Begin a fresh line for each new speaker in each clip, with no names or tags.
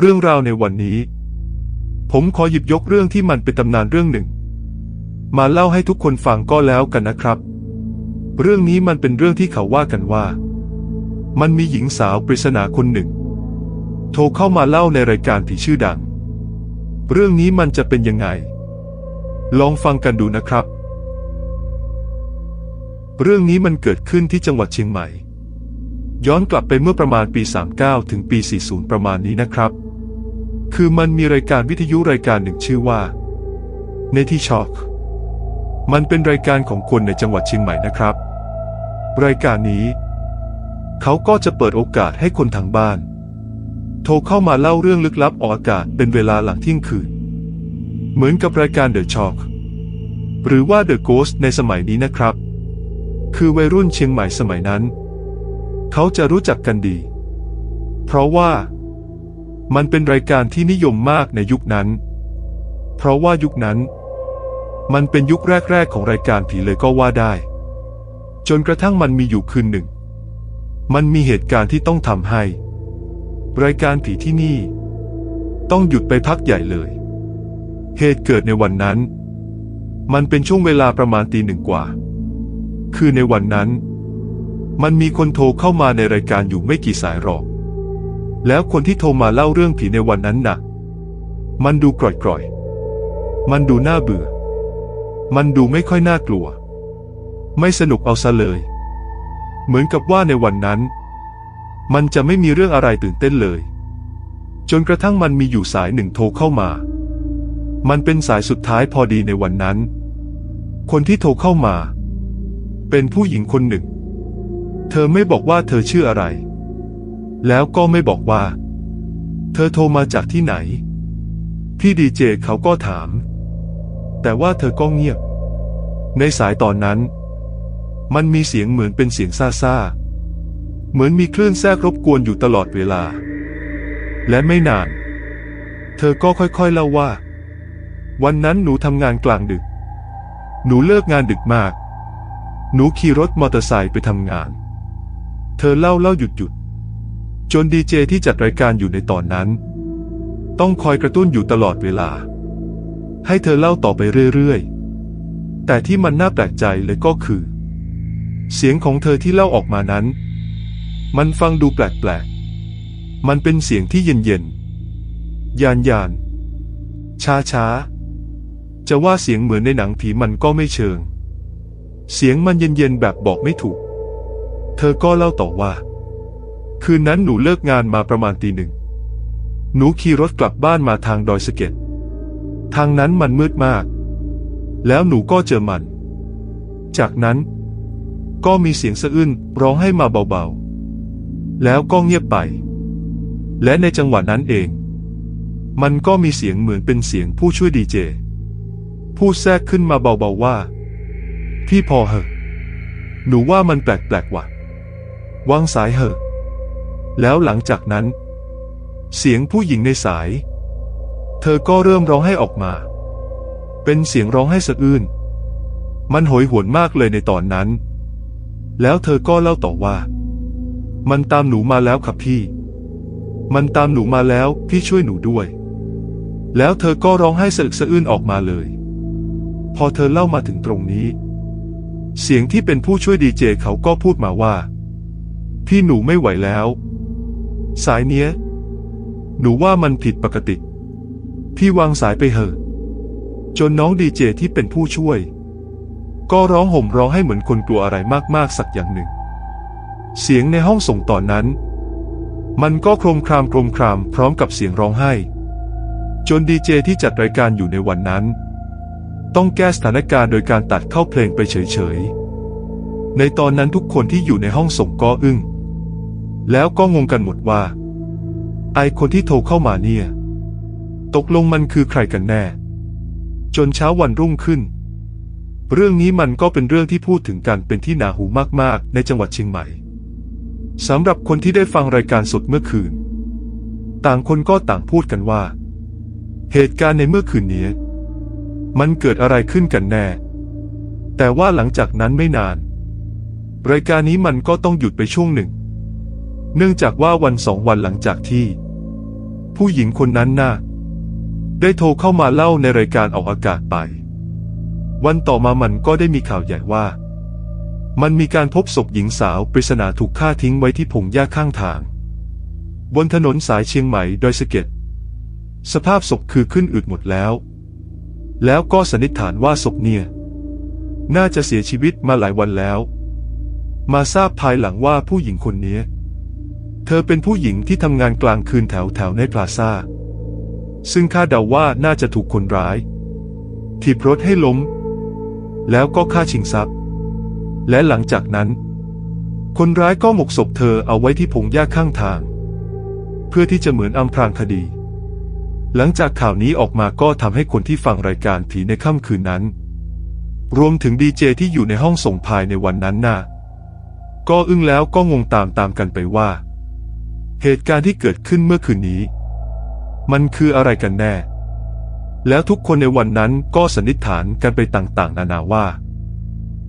เรื่องราวในวันนี้ ผมขอหยิบยกเรื่องที่มันเป็นตำนานเรื่องหนึ่ง มาเล่าให้ทุกคนฟังก็แล้วกันนะครับ เรื่องนี้มันเป็นเรื่องที่เขาว่ากันว่า มันมีหญิงสาวปริศนาคนหนึ่ง โทรเข้ามาเล่าในรายการผีชื่อดัง เรื่องนี้มันจะเป็นยังไง ลองฟังกันดูนะครับ เรื่องนี้มันเกิดขึ้นที่จังหวัดเชียงใหม่ย้อนกลับไปเมื่อประมาณปี 39 ถึงปี 40 ประมาณนี้นะครับ คือมันมีรายการวิทยุรายการหนึ่งชื่อว่า n e t i Shock มันเป็นรายการของคนในจังหวัดเชียงใหม่นะครับ รายการนี้ เขาก็จะเปิดโอกาสให้คนทางบ้าน โทรเข้ามาเล่าเรื่องลึกลับออกอากาศเป็นเวลาหลังเที่ยงคืน เหมือนกับรายการ The Shock หรือว่า The Ghost ในสมัยนี้นะครับ คือวัยรุ่นเชียงใหม่สมัยนั้น เขาจะรู้จักกันดี เพราะว่า มันเป็นรายการที่นิยมมากในยุคนั้น เพราะว่ายุคนั้น มันเป็นยุคแรก ๆ ของรายการผีเลยก็ว่าได้ จนกระทั่งมันมีอยู่คืนหนึ่ง มันมีเหตุการณ์ที่ต้องทำให้ รายการผีที่นี่ ต้องหยุดไปพักใหญ่เลย เหตุเกิดในวันนั้น มันเป็นช่วงเวลาประมาณตีหนึ่งกว่า คือในวันนั้น มันมีคนโทรเข้ามาในรายการอยู่ไม่กี่สายหรอก แล้วคนที่โทรมาเล่าเรื่องผีในวันนั้นน่ะ มันดูกร่อยๆ มันดูน่าเบื่อ มันดูไม่ค่อยน่ากลัว ไม่สนุกเอาซะเลย เหมือนกับว่าในวันนั้น มันจะไม่มีเรื่องอะไรตื่นเต้นเลย จนกระทั่งมันมีอยู่สายหนึ่งโทรเข้ามา มันเป็นสายสุดท้ายพอดีในวันนั้น คนที่โทรเข้ามา เป็นผู้หญิงคนหนึ่ง เธอไม่บอกว่าเธอชื่ออะไร แล้วก็ไม่บอกว่า เธอโทรมาจากที่ไหน พี่ดีเจเขาก็ถาม แต่ว่าเธอก็เงียบ ในสายตอนนั้น มันมีเสียงเหมือนเป็นเสียงซาซาเหมือนมีคลื่นแทรกรบกวนอยู่ตลอดเวลา และไม่นาน เธอก็ค่อยๆเล่าว่า วันนั้นหนูทำงานกลางดึก หนูเลิกงานดึกมาก หนูขี่รถมอเตอร์ไซค์ไปทำงาน เธอเล่าเล่าหยุดหยุด จนดีเจที่จัดรายการอยู่ในตอนนั้น ต้องคอยกระตุ้นอยู่ตลอดเวลา ให้เธอเล่าต่อไปเรื่อยๆ แต่ที่มันน่าแปลกใจเลยก็คือ เสียงของเธอที่เล่าออกมานั้น มันฟังดูแปลกๆ มันเป็นเสียงที่เย็นๆ ยานยานๆช้าๆจะว่าเสียงเหมือนในหนังผีมันก็ไม่เชิง เสียงมันเย็นๆแบบบอกไม่ถูก เธอก็เล่าต่อว่า คืนนั้นหนูเลิกงานมาประมาณตีหนึ่ง หนูขี่รถกลับบ้านมาทางดอยสะเก็ด ทางนั้นมันมืดมาก แล้วหนูก็เจอมัน จากนั้น ก็มีเสียงสะอื้นร้องให้มาเบาๆ แล้วก็เงียบไป และในจังหวะนั้นเอง มันก็มีเสียงเหมือนเป็นเสียงผู้ช่วยดีเจ พูดแทรกขึ้นมาเบาๆว่า พี่พอเหอะ หนูว่ามันแปลกๆว่ะวางสายเหอะ แล้วหลังจากนั้น เสียงผู้หญิงในสาย เธอก็เริ่มร้องไห้ออกมา เป็นเสียงร้องไห้สะอื้น มันโหยหวนมากเลยในตอนนั้น แล้วเธอก็เล่าต่อว่า มันตามหนูมาแล้วครับพี่ มันตามหนูมาแล้วพี่ช่วยหนูด้วย แล้วเธอก็ร้องไห้สะอึกสะอื้นออกมาเลย พอเธอเล่ามาถึงตรงนี้เสียงที่เป็นผู้ช่วยดีเจเขาก็พูดมาว่า พี่หนูไม่ไหวแล้ว สายเนี้ย หนูว่ามันผิดปกติ พี่วางสายไปเหอะ จนน้องดีเจที่เป็นผู้ช่วย ก็ร้องห่มร้องให้เหมือนคนกลัวอะไรมากๆสักอย่างหนึ่ง เสียงในห้องส่งตอนนั้น มันก็โครมครามโครมครามพร้อมกับเสียงร้องไห้ จนดีเจที่จัดรายการอยู่ในวันนั้น ต้องแก้สถานการณ์โดยการตัดเข้าเพลงไปเฉยๆ ในตอนนั้นทุกคนที่อยู่ในห้องส่งก็อึ้ง แล้วก็งงกันหมดว่า ไอคนที่โทรเข้ามาเนี่ย ตกลงมันคือใครกันแน่ จนเช้าวันรุ่งขึ้น เรื่องนี้มันก็เป็นเรื่องที่พูดถึงกันเป็นที่นาหูมากๆ ในจังหวัดเชียงใหม่สำหรับคนที่ได้ฟังรายการสดเมื่อคืน ต่างคนก็ต่างพูดกันว่า เหตุการณ์ในเมื่อคืนนี้ มันเกิดอะไรขึ้นกันแน่ แต่ว่าหลังจากนั้นไม่นาน รายการนี้มันก็ต้องหยุดไปช่วงหนึ่ง เนื่องจากว่าวันสองวันหลังจากที่ ผู้หญิงคนนั้นน่ะ ได้โทรเข้ามาเล่าในรายการออกอากาศไป วันต่อมามันก็ได้มีข่าวใหญ่ว่า มันมีการพบศพหญิงสาวปริศนาถูกฆ่าทิ้งไว้ที่พงหญ้าข้างทาง บนถนนสายเชียงใหม่ดอยสะเก็ดสภาพศพคือขึ้นอืดหมดแล้ว แล้วก็สันนิษฐานว่าศพเนี่ย น่าจะเสียชีวิตมาหลายวันแล้ว มาทราบภายหลังว่าผู้หญิงคนนี้ เธอเป็นผู้หญิงที่ทำงานกลางคืนแถวแถวในพลาซ่าซึ่งคาดเดาว่าน่าจะถูกคนร้ายถีบรถให้ล้ม แล้วก็ฆ่าชิงทรัพย์ และหลังจากนั้น คนร้ายก็หมกศพเธอเอาไว้ที่พงหญ้าข้างทาง เพื่อที่จะเหมือนอำพรางคดี หลังจากข่าวนี้ออกมาก็ทำให้คนที่ฟังรายการผีในค่ำคืนนั้น รวมถึงดีเจที่อยู่ในห้องส่งภายในวันนั้นน่ะก็อึ้งแล้วก็งงตามตามกันไปว่า เหตุการณ์ที่เกิดขึ้นเมื่อคืนนี้ มันคืออะไรกันแน่ แล้วทุกคนในวันนั้นก็สันนิษฐานกันไปต่างๆ นานาว่า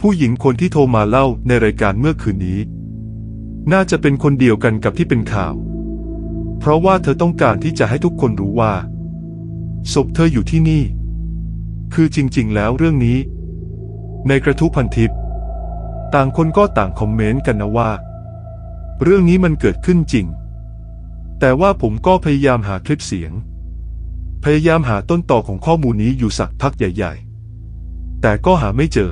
ผู้หญิงคนที่โทรมาเล่าในรายการเมื่อคืนนี้ น่าจะเป็นคนเดียวกันกับที่เป็นข่าว เพราะว่าเธอต้องการที่จะให้ทุกคนรู้ว่าศพเธออยู่ที่นี่ คือจริงๆ แล้วเรื่องนี้ ในกระทู้พันทิปต่างคนก็ต่างคอมเมนต์กันนะว่า เรื่องนี้มันเกิดขึ้นจริง แต่ว่าผมก็พยายามหาคลิปเสียง พยายามหาต้นต่อของข้อมูลนี้อยู่สักพักใหญ่ ๆ แต่ก็หาไม่เจอ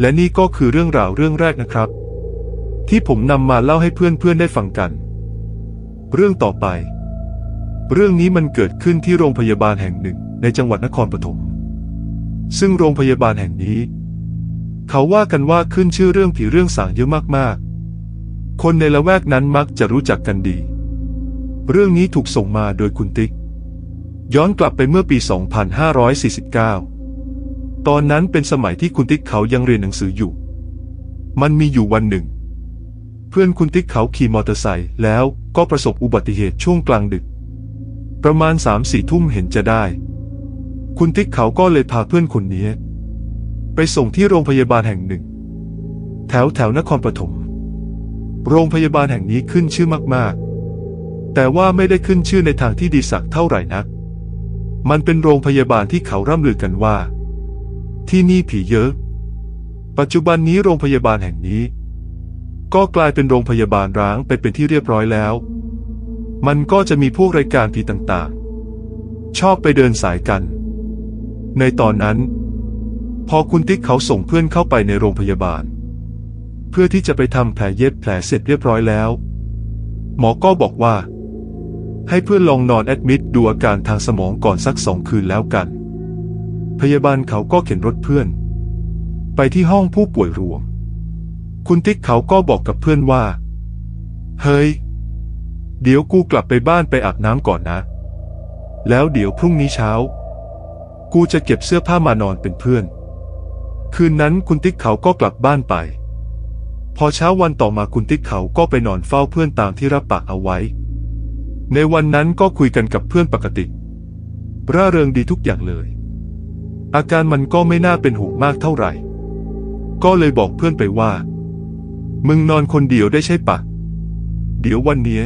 และนี่ก็คือเรื่องราวเรื่องแรกนะครับ ที่ผมนำมาเล่าให้เพื่อนๆได้ฟังกัน เรื่องต่อไป เรื่องนี้มันเกิดขึ้นที่โรงพยาบาลแห่งหนึ่งในจังหวัดนครปฐมซึ่งโรงพยาบาลแห่งนี้ เขาว่ากันว่าขึ้นชื่อเรื่องผีเรื่องสางเยอะมากๆ คนในละแวกนั้นมักจะรู้จักกันดี เรื่องนี้ถูกส่งมาโดยคุณติ๊ก ย้อนกลับไปเมื่อปี 2549 ตอนนั้นเป็นสมัยที่คุณติ๊กเขายังเรียนหนังสืออยู่ มันมีอยู่วันหนึ่ง เพื่อนคุณติ๊กเขาขี่มอเตอร์ไซค์แล้วก็ประสบอุบัติเหตุช่วงกลางดึก ประมาณสามสี่ทุ่มเห็นจะได้ คุณติ๊กเขาก็เลยพาเพื่อนคนนี้ ไปส่งที่โรงพยาบาลแห่งหนึ่ง แถวแถวนครปฐม โรงพยาบาลแห่งนี้ขึ้นชื่อมากๆ แต่ว่าไม่ได้ขึ้นชื่อในทางที่ดีสักเท่าไหร่นัก มันเป็นโรงพยาบาลที่เขาร่ำลือกันว่า ที่นี่ผีเยอะ ปัจจุบันนี้โรงพยาบาลแห่งนี้ ก็กลายเป็นโรงพยาบาลร้างไปเป็นที่เรียบร้อยแล้ว มันก็จะมีพวกรายการผีต่างๆ ชอบไปเดินสายกัน ในตอนนั้น พอคุณติ๊กเขาส่งเพื่อนเข้าไปในโรงพยาบาล เพื่อที่จะไปทำแผลเย็บแผลเสร็จเรียบร้อยแล้วหมอก็บอกว่า ให้เพื่อนลองนอนแอดมิดดูอาการทางสมองก่อนสักสองคืนแล้วกัน พยาบาลเขาก็เข็นรถเพื่อน ไปที่ห้องผู้ป่วยรวม คุณติ๊กเขาก็บอกกับเพื่อนว่า เฮ้ย เดี๋ยวกูกลับไปบ้านไปอาบน้ำก่อนนะ แล้วเดี๋ยวพรุ่งนี้เช้า กูจะเก็บเสื้อผ้ามานอนเป็นเพื่อน คืนนั้นคุณติ๊กเขาก็กลับบ้านไป พอเช้าวันต่อมาคุณติ๊กเขาก็ไปนอนเฝ้าเพื่อนตามที่รับปากเอาไว้ ในวันนั้นก็คุยกันกับเพื่อนปกติ ร่าเริงดีทุกอย่างเลย อาการมันก็ไม่น่าเป็นห่วงมากเท่าไหร่ ก็เลยบอกเพื่อนไปว่า มึงนอนคนเดียวได้ใช่ปะ เดี๋ยววันนี้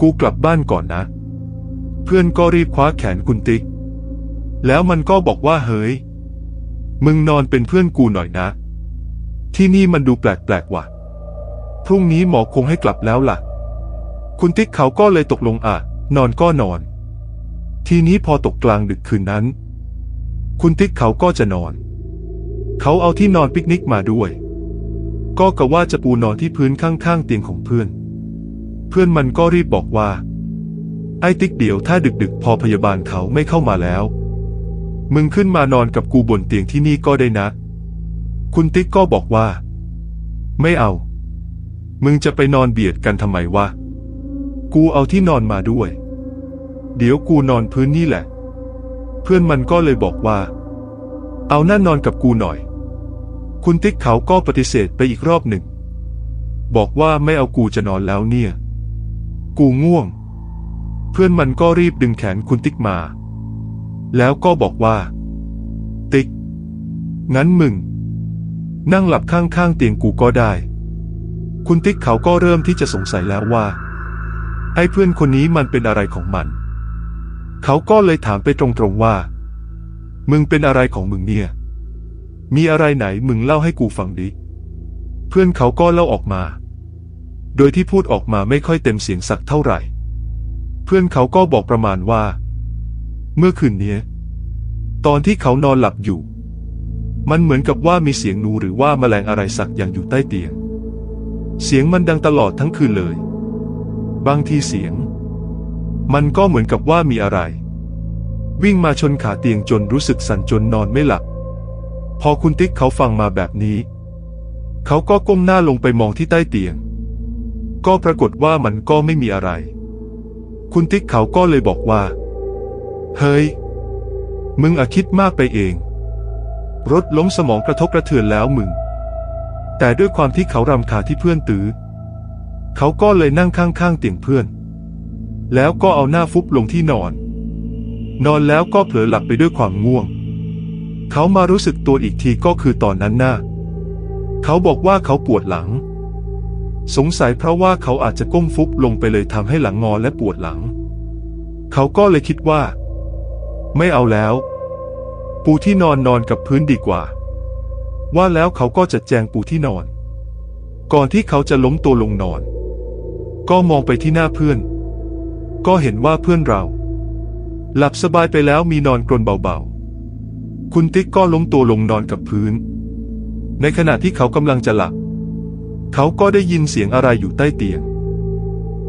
กูกลับบ้านก่อนนะ เพื่อนก็รีบคว้าแขนคุณติ๊ก แล้วมันก็บอกว่าเฮ้ย มึงนอนเป็นเพื่อนกูหน่อยนะ ที่นี่มันดูแปลกๆว่ะ พรุ่งนี้หมอคงให้กลับแล้วล่ะ คุณติ๊กเขาก็เลยตกลงอะ นอนก็นอน ทีนี้พอตกกลางดึกคืนนั้น คุณติ๊กเขาก็จะนอน เขาเอาที่นอนปิกนิกมาด้วย ก็กะว่าจะปูนอนที่พื้นข้างๆเตียงของเพื่อน เพื่อนมันก็รีบบอกว่า ไอ้ติ๊กเดี๋ยวถ้าดึกๆ พอพยาบาลเขาไม่เข้ามาแล้ว มึงขึ้นมานอนกับกูบนเตียงที่นี่ก็ได้นะ คุณติ๊กก็บอกว่า ไม่เอา มึงจะไปนอนเบียดกันทำไมวะ กูเอาที่นอนมาด้วย เดี๋ยวกูนอนพื้นนี่แหละ เพื่อนมันก็เลยบอกว่า เอานั่นนอนกับกูหน่อย คุณติ๊กเขาก็ปฏิเสธไปอีกรอบหนึ่ง บอกว่าไม่เอากูจะนอนแล้วเนี่ย กูง่วง เพื่อนมันก็รีบดึงแขนคุณติ๊กมา แล้วก็บอกว่า ติ๊ก งั้นมึง นั่งหลับข้างๆเตียงกูก็ได้ คุณติ๊กเขาก็เริ่มที่จะสงสัยแล้วว่า ไอ้เพื่อนคนนี้มันเป็นอะไรของมัน เขาก็เลยถามไปตรงๆว่า มึงเป็นอะไรของมึงเนี่ย มีอะไรไหนมึงเล่าให้กูฟังดิ เพื่อนเขาก็เล่าออกมา โดยที่พูดออกมาไม่ค่อยเต็มเสียงสักเท่าไหร่ เพื่อนเขาก็บอกประมาณว่า เมื่อคืนเนี้ยตอนที่เขานอนหลับอยู่ มันเหมือนกับว่ามีเสียงหนูหรือว่าแมลงอะไรสักอย่างอยู่ใต้เตียง เสียงมันดังตลอดทั้งคืนเลย บางทีเสียง มันก็เหมือนกับว่ามีอะไร วิ่งมาชนขาเตียงจนรู้สึกสั่นจนนอนไม่หลับ พอคุณติ๊กเขาฟังมาแบบนี้ เขาก็ก้มหน้าลงไปมองที่ใต้เตียง ก็ปรากฏว่ามันก็ไม่มีอะไร คุณติ๊กเขาก็เลยบอกว่า เฮ้ย มึงอะคิดมากไปเอง รถล้มสมองกระทบกระเทือนแล้วมึง แต่ด้วยความที่เขารำคาญที่เพื่อนตื้อ เขาก็เลยนั่งข้างๆเตียงเพื่อน แล้วก็เอาหน้าฟุบลงที่นอน นอนแล้วก็เผลอหลับไปด้วยความง่วง เขามารู้สึกตัวอีกทีก็คือตอนนั้นหน่ะเขาบอกว่าเขาปวดหลัง สงสัยเพราะว่าเขาอาจจะก้มฟุบลงไปเลยทำให้หลังงอและปวดหลัง เขาก็เลยคิดว่า ไม่เอาแล้ว ปูที่นอนนอนกับพื้นดีกว่า ว่าแล้วเขาก็จัดแจงปูที่นอนก่อนที่เขาจะล้มตัวลงนอน ก็มองไปที่หน้าเพื่อน ก็เห็นว่าเพื่อนเรา หลับสบายไปแล้วมีนอนกรนเบาๆ คุณติ๊กก็ล้มตัวลงนอนกับพื้น ในขณะที่เขากำลังจะหลับ เขาก็ได้ยินเสียงอะไรอยู่ใต้เตียง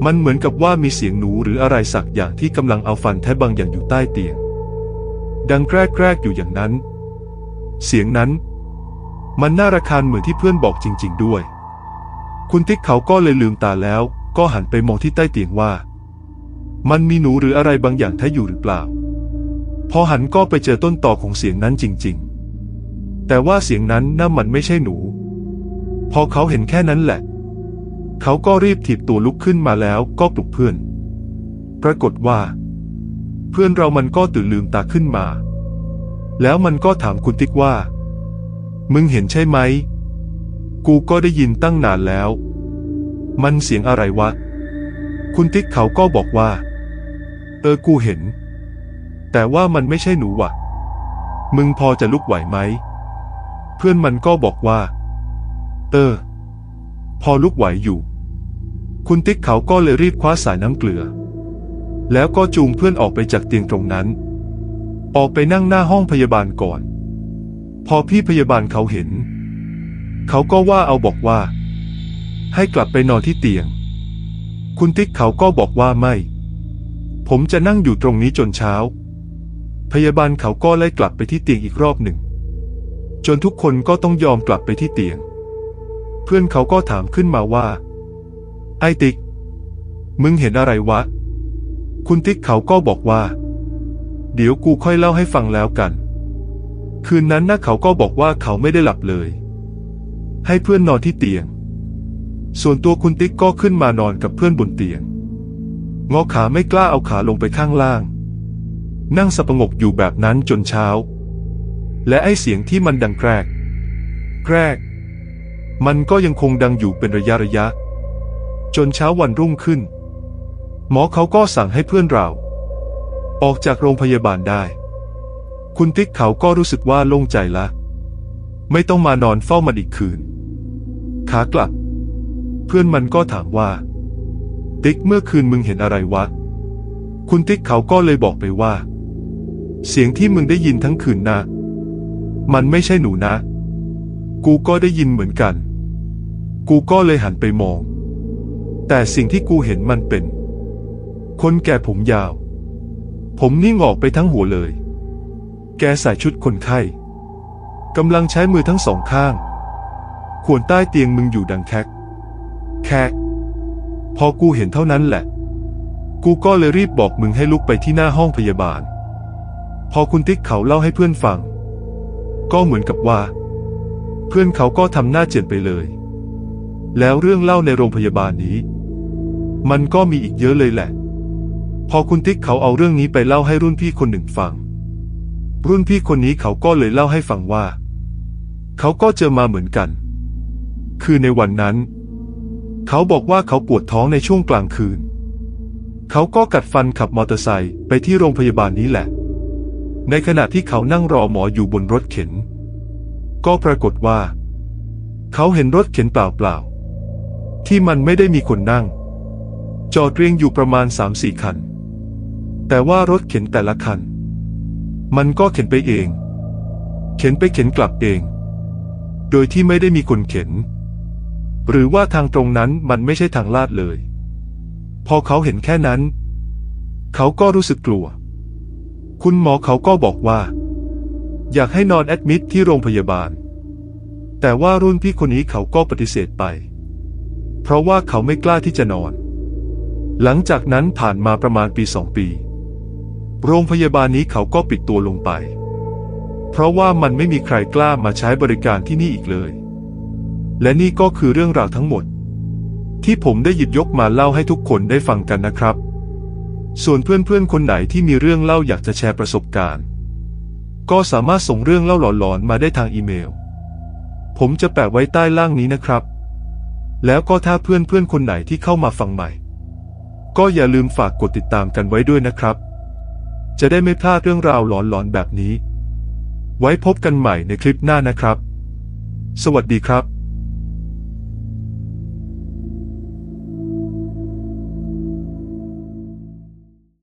มันเหมือนกับว่ามีเสียงหนูหรืออะไรสักอย่างที่กำลังเอาฟันแทะบางอย่างอยู่ใต้เตียง ดังแกรกๆอยู่อย่างนั้น เสียงนั้น มันน่ารำคาญเหมือนที่เพื่อนบอกจริง ๆ ด้วย คุณติ๊กเขาก็เลยลืมตาแล้ว ก็หันไปมองที่ใต้เตียงว่า มันมีหนูหรืออะไรบางอย่างแท้อยู่หรือเปล่า พอหันก็ไปเจอต้นต่อของเสียงนั้นจริง ๆ แต่ว่าเสียงนั้นน่ามันไม่ใช่หนู พอเขาเห็นแค่นั้นแหละ เขาก็รีบถีบตัวลุกขึ้นมาแล้วก็ปลุกเพื่อน ปรากฏว่า เพื่อนเรามันก็ตื่นลืมตาขึ้นมา แล้วมันก็ถามคุณติ๊กว่า มึงเห็นใช่ไหม กูก็ได้ยินตั้งนานแล้ว มันเสียงอะไรวะ คุณติ๊กเขาก็บอกว่า เออกูเห็น แต่ว่ามันไม่ใช่หนูวะมึงพอจะลุกไหวไหม เพื่อนมันก็บอกว่า เออ พอลุกไหวอยู่ คุณติ๊กเขาก็เลยรีบคว้าสายน้ำเกลือ แล้วก็จูงเพื่อนออกไปจากเตียงตรงนั้น ออกไปนั่งหน้าห้องพยาบาลก่อน พอพี่พยาบาลเขาเห็น เขาก็ว่าเอาบอกว่า ให้กลับไปนอนที่เตียง คุณติ๊กเขาก็บอกว่าไม่ ผมจะนั่งอยู่ตรงนี้จนเช้า พยาบาลเขาก็ไล่กลับไปที่เตียงอีกรอบหนึ่ง จนทุกคนก็ต้องยอมกลับไปที่เตียง เพื่อนเขาก็ถามขึ้นมาว่า ไอ้ติ๊ก มึงเห็นอะไรวะ คุณติ๊กเขาก็บอกว่า เดี๋ยวกูค่อยเล่าให้ฟังแล้วกัน คืนนั้นนะเขาก็บอกว่าเขาไม่ได้หลับเลย ให้เพื่อนนอนที่เตียง ส่วนตัวคุณติ๊กก็ขึ้นมานอนกับเพื่อนบนเตียง งอขาไม่กล้าเอาขาลงไปข้างล่าง นั่งสงบอยู่แบบนั้นจนเช้า และไอเสียงที่มันดังแกรก แกรก มันก็ยังคงดังอยู่เป็นระยะระยะ จนเช้าวันรุ่งขึ้น หมอเขาก็สั่งให้เพื่อนเรา ออกจากโรงพยาบาลได้ คุณติ๊กเขาก็รู้สึกว่าโล่งใจละ ไม่ต้องมานอนเฝ้ามันอีกคืน ขากลับ เพื่อนมันก็ถามว่า ติ๊กเมื่อคืนมึงเห็นอะไรวะ คุณติ๊กเขาก็เลยบอกไปว่า เสียงที่มึงได้ยินทั้งคืนนะมันไม่ใช่หนูนะ กูก็ได้ยินเหมือนกัน กูก็เลยหันไปมอง แต่สิ่งที่กูเห็นมันเป็น คนแก่ผมยาว ผมนี่งอกไปทั้งหัวเลย แกใส่ชุดคนไข้กำลังใช้มือทั้งสองข้าง ขวนใต้เตียงมึงอยู่ดังแคก แคกพอกูเห็นเท่านั้นแหละ กูก็เลยรีบบอกมึงให้ลุกไปที่หน้าห้องพยาบาล พอคุณติ๊กเขาเล่าให้เพื่อนฟัง ก็เหมือนกับว่า เพื่อนเขาก็ทำหน้าเจียนไปเลย แล้วเรื่องเล่าในโรงพยาบาลนี้ มันก็มีอีกเยอะเลยแหละ พอคุณติ๊กเขาเอาเรื่องนี้ไปเล่าให้รุ่นพี่คนหนึ่งฟัง รุ่นพี่คนนี้เขาก็เลยเล่าให้ฟังว่า เขาก็เจอมาเหมือนกัน คือในวันนั้น เขาบอกว่าเขาปวดท้องในช่วงกลางคืน เขาก็กัดฟันขับมอเตอร์ไซค์ไปที่โรงพยาบาลนี้แหละ ในขณะที่เขานั่งรอหมออยู่บนรถเข็น ก็ปรากฏว่า เขาเห็นรถเข็นเปล่าๆ ที่มันไม่ได้มีคนนั่ง จอดเรียงอยู่ประมาณ3-4คัน แต่ว่ารถเข็นแต่ละคัน มันก็เข็นไปเอง เข็นไปเข็นกลับเอง โดยที่ไม่ได้มีคนเข็น หรือว่าทางตรงนั้นมันไม่ใช่ทางลาดเลย พอเขาเห็นแค่นั้น เขาก็รู้สึกกลัว คุณหมอเขาก็บอกว่า อยากให้นอนแอดมิดที่โรงพยาบาล แต่ว่ารุ่นพี่คนนี้เขาก็ปฏิเสธไป เพราะว่าเขาไม่กล้าที่จะนอน หลังจากนั้นผ่านมาประมาณปีสองปี โรงพยาบาลนี้เขาก็ปิดตัวลงไป เพราะว่ามันไม่มีใครกล้ามาใช้บริการที่นี่อีกเลย และนี่ก็คือเรื่องราวทั้งหมด ที่ผมได้หยิบยกมาเล่าให้ทุกคนได้ฟังกันนะครับ ส่วนเพื่อนๆคนไหนที่มีเรื่องเล่าอยากจะแชร์ประสบการณ์ ก็สามารถส่งเรื่องเล่าหลอนๆมาได้ทางอีเมล ผมจะแปะไว้ใต้ล่างนี้นะครับ แล้วก็ถ้าเพื่อนๆคนไหนที่เข้ามาฟังใหม่ ก็อย่าลืมฝากกดติดตามกันไว้ด้วยนะครับ จะได้ไม่พลาดเรื่องราวหลอนๆแบบนี้ ไว้พบกันใหม่ในคลิปหน้านะครับ สวัสดีครับ